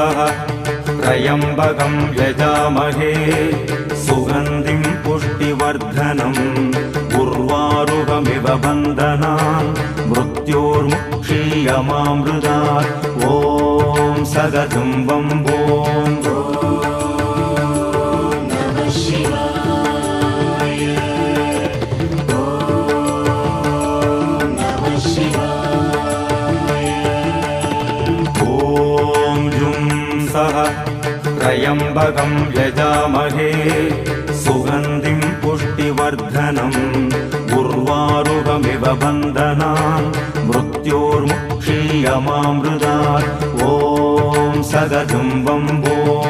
त्र्यम्बकं यजामहे सुगन्धिं पुष्टिवर्धनम् उर्वारुकमिव बन्धनान् मृत्योर्मुक्षीयमामृतात्। ॐ सगतं जुं सः त्र्यम्बकं यजामहे सुगन्धिं पुष्टिवर्धनम् उर्वारुकमिव बन्धनान् मृत्योर्मुक्षीयमामृतात् ॐ सगतं वम्बोम्